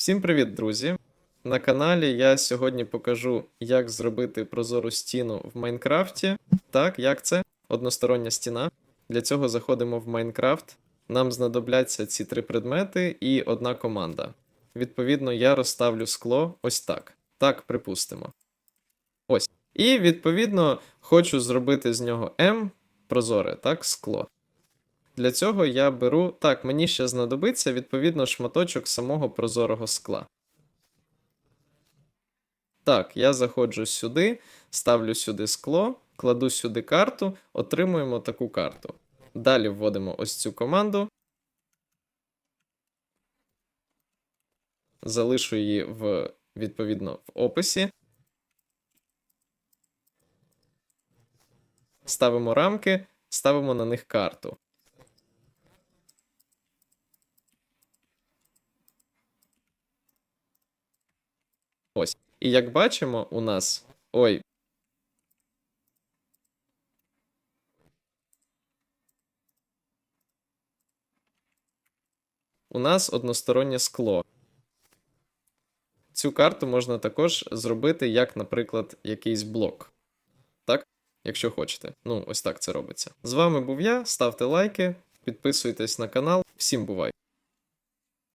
Всім привіт, друзі! На каналі я сьогодні покажу, як зробити прозору стіну в Майнкрафті. Так, як це? Одностороння стіна. Для цього заходимо в Майнкрафт. Нам знадобляться ці три предмети і одна команда. Відповідно, я розставлю скло ось так. Так, припустимо. Ось. І відповідно хочу зробити з нього М прозоре, так, скло. Для цього я беру. Так, мені ще знадобиться відповідно шматочок самого прозорого скла. Так, я заходжу сюди, ставлю сюди скло, кладу сюди карту, отримуємо таку карту. Далі вводимо ось цю команду. Залишу її в, відповідно в описі. Ставимо рамки, ставимо на них карту. Ось. І як бачимо, у нас. Ой. У нас одностороннє скло. Цю карту можна також зробити як, наприклад, якийсь блок. Так? Якщо хочете. Ну, ось так це робиться. З вами був я. Ставте лайки, підписуйтесь на канал. Всім бувай!